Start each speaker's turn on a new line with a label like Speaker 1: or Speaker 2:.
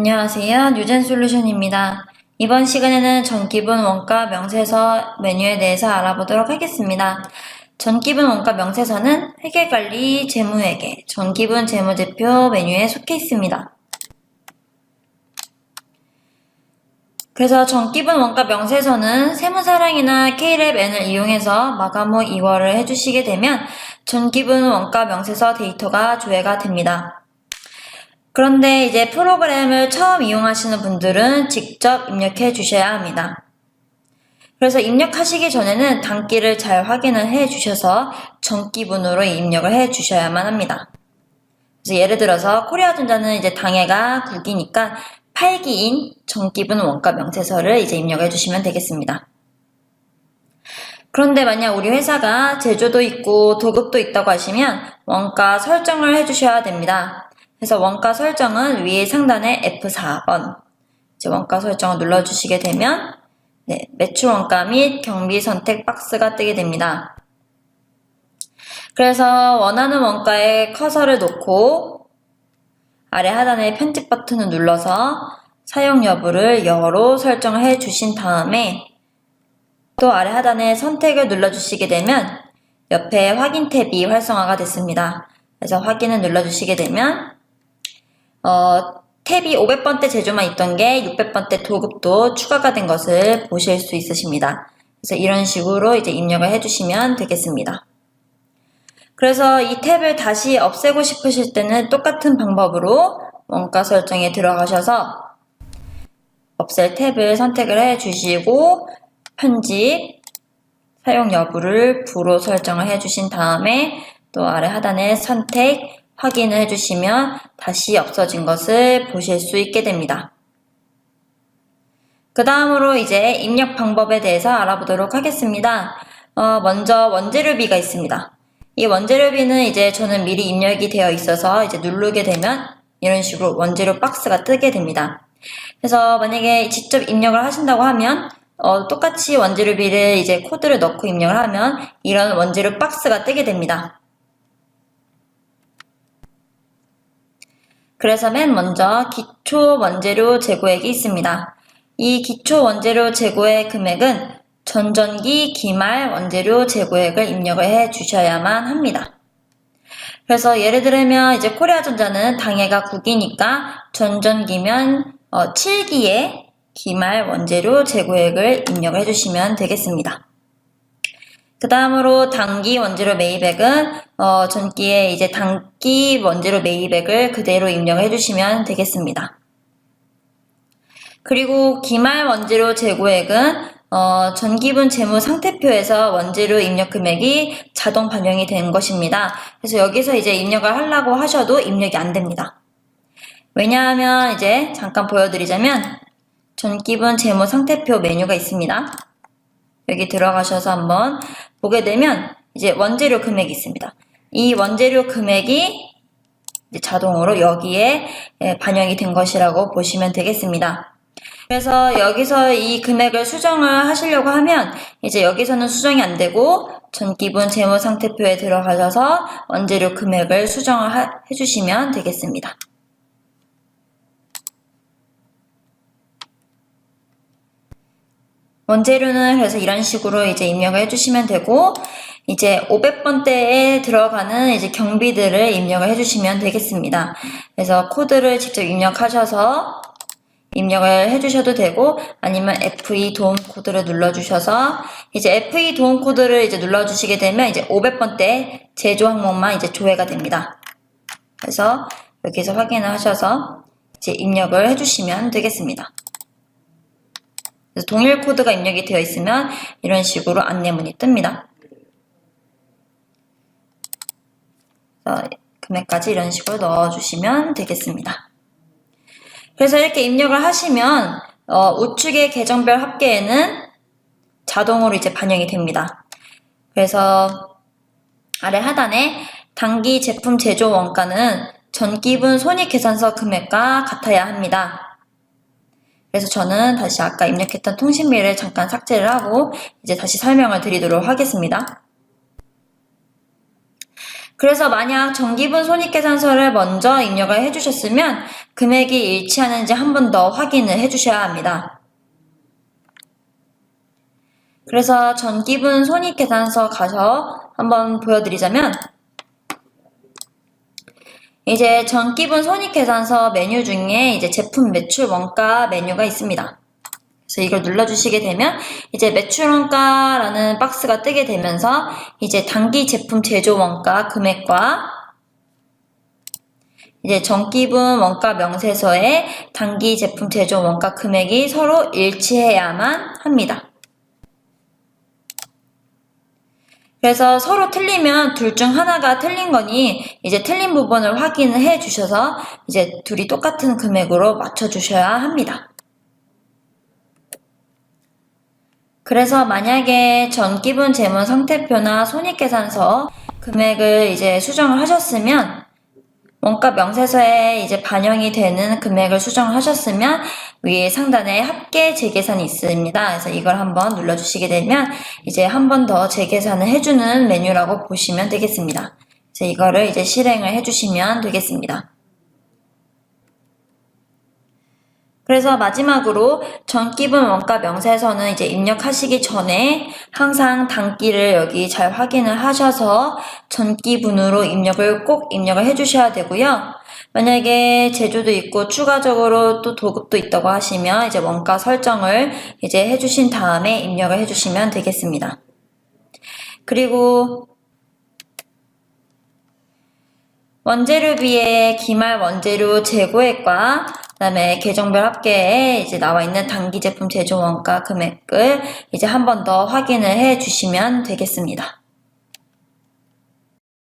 Speaker 1: 안녕하세요. 뉴젠솔루션입니다. 이번 시간에는 전기분 원가 명세서 메뉴에 대해서 알아보도록 하겠습니다. 전기분 원가 명세서는 회계관리, 재무회계, 전기분 재무제표 메뉴에 속해 있습니다. 그래서 전기분 원가 명세서는 세무사랑이나 K랩 N을 이용해서 마감 후 2월을 해주시게 되면 전기분 원가 명세서 데이터가 조회가 됩니다. 그런데 이제 프로그램을 처음 이용하시는 분들은 직접 입력해 주셔야 합니다. 그래서 입력하시기 전에는 단기를 잘 확인을 해 주셔서 전기분으로 입력을 해 주셔야만 합니다. 그래서 예를 들어서 코리아전자는 이제 당해가 9기니까 8기인 전기분 원가 명세서를 이제 입력해 주시면 되겠습니다. 그런데 만약 우리 회사가 제조도 있고 도급도 있다고 하시면 원가 설정을 해 주셔야 됩니다. 그래서 원가 설정은 위에 상단에 F4번 이제 원가 설정을 눌러주시게 되면 네, 매출 원가 및 경비 선택 박스가 뜨게 됩니다. 그래서 원하는 원가에 커서를 놓고 아래 하단에 편집 버튼을 눌러서 사용 여부를 여로 설정을 해 주신 다음에 또 아래 하단에 선택을 눌러주시게 되면 옆에 확인 탭이 활성화가 됐습니다. 그래서 확인을 눌러주시게 되면 어, 탭이 500번대 제조만 있던 게 600번대 도급도 추가가 된 것을 보실 수 있으십니다. 그래서 이런 식으로 이제 입력을 해주시면 되겠습니다. 그래서 이 탭을 다시 없애고 싶으실 때는 똑같은 방법으로 원가 설정에 들어가셔서 없앨 탭을 선택을 해 주시고 편집 사용 여부를 부로 설정을 해 주신 다음에 또 아래 하단에 선택 확인을 해주시면 다시 없어진 것을 보실 수 있게 됩니다. 그 다음으로 이제 입력 방법에 대해서 알아보도록 하겠습니다. 어, 먼저 원재료비가 있습니다. 이 원재료비는 이제 저는 미리 입력이 되어 있어서 이제 누르게 되면 이런 식으로 원재료 박스가 뜨게 됩니다. 그래서 만약에 직접 입력을 하신다고 하면 어, 똑같이 원재료비를 이제 코드를 넣고 입력을 하면 이런 원재료 박스가 뜨게 됩니다. 그래서 맨 먼저 기초 원재료 재고액이 있습니다. 이 기초 원재료 재고의 금액은 전전기 기말 원재료 재고액을 입력을 해 주셔야만 합니다. 그래서 예를 들면 이제 코리아전자는 당해가 9기니까 전전기면 어, 7기에 기말 원재료 재고액을 입력을 해주시면 되겠습니다. 그 다음으로 단기 원재료 매입액은 어, 전기에 이제 단기 원재료 매입액을 그대로 입력을 해주시면 되겠습니다. 그리고 기말 원재료 재고액은 어, 전기분 재무 상태표에서 원재료 입력 금액이 자동 반영이 된 것입니다. 그래서 여기서 이제 입력을 하려고 하셔도 입력이 안 됩니다. 왜냐하면 이제 잠깐 보여드리자면 전기분 재무 상태표 메뉴가 있습니다. 여기 들어가셔서 한번 보게 되면 이제 원재료 금액이 있습니다. 이 원재료 금액이 자동으로 여기에 예, 반영이 된 것이라고 보시면 되겠습니다. 그래서 여기서 이 금액을 수정을 하시려고 하면 이제 여기서는 수정이 안 되고 전기분 재무상태표에 들어가셔서 원재료 금액을 수정을 하, 해주시면 되겠습니다. 원재료는 그래서 이런 식으로 이제 입력을 해주시면 되고 이제 500번대에 들어가는 이제 경비들을 입력을 해주시면 되겠습니다. 그래서 코드를 직접 입력하셔서 입력을 해주셔도 되고 아니면 FE 도움 코드를 눌러주셔서 이제 FE 도움 코드를 이제 눌러주시게 되면 이제 500번대 제조 항목만 이제 조회가 됩니다. 그래서 여기서 확인을 하셔서 이제 입력을 해주시면 되겠습니다. 그래서 동일 코드가 입력이 되어 있으면 이런 식으로 안내문이 뜹니다. 금액까지 이런 식으로 넣어주시면 되겠습니다. 그래서 이렇게 입력을 하시면 어, 우측의 계정별 합계에는 자동으로 이제 반영이 됩니다. 그래서 아래 하단에 단기 제품 제조 원가는 전기분 손익 계산서 금액과 같아야 합니다. 그래서 저는 다시 아까 입력했던 통신비를 잠깐 삭제를 하고 이제 다시 설명을 드리도록 하겠습니다. 그래서 만약 전기분 손익계산서를 먼저 입력을 해주셨으면 금액이 일치하는지 한 번 더 확인을 해주셔야 합니다. 그래서 전기분 손익계산서 가서 한번 보여드리자면 이제 전기분 손익계산서 메뉴 중에 이제 제품 매출 원가 메뉴가 있습니다. 그래서 이걸 눌러주시게 되면 이제 매출 원가라는 박스가 뜨게 되면서 이제 단기 제품 제조 원가 금액과 이제 전기분 원가 명세서의 단기 제품 제조 원가 금액이 서로 일치해야만 합니다. 그래서 서로 틀리면 둘 중 하나가 틀린 거니 이제 틀린 부분을 확인을 해 주셔서 이제 둘이 똑같은 금액으로 맞춰 주셔야 합니다. 그래서 만약에 전기분 재무 상태표나 손익계산서 금액을 이제 수정을 하셨으면 원가 명세서에 이제 반영이 되는 금액을 수정을 하셨으면 위에 상단에 합계 재계산이 있습니다. 그래서 이걸 한번 눌러주시게 되면 이제 한 번 더 재계산을 해주는 메뉴라고 보시면 되겠습니다. 이거를 이제 실행을 해주시면 되겠습니다. 그래서 마지막으로 전기분 원가 명세서는 이제 입력하시기 전에 항상 단기를 여기 잘 확인을 하셔서 전기분으로 입력을 꼭 입력을 해주셔야 되고요. 만약에 제조도 있고 추가적으로 또 도급도 있다고 하시면 이제 원가 설정을 이제 해주신 다음에 입력을 해주시면 되겠습니다. 그리고 원재료비의 기말 원재료 재고액과 그다음에 계정별 합계에 이제 나와 있는 단기 제품 제조 원가 금액을 이제 한 번 더 확인을 해 주시면 되겠습니다.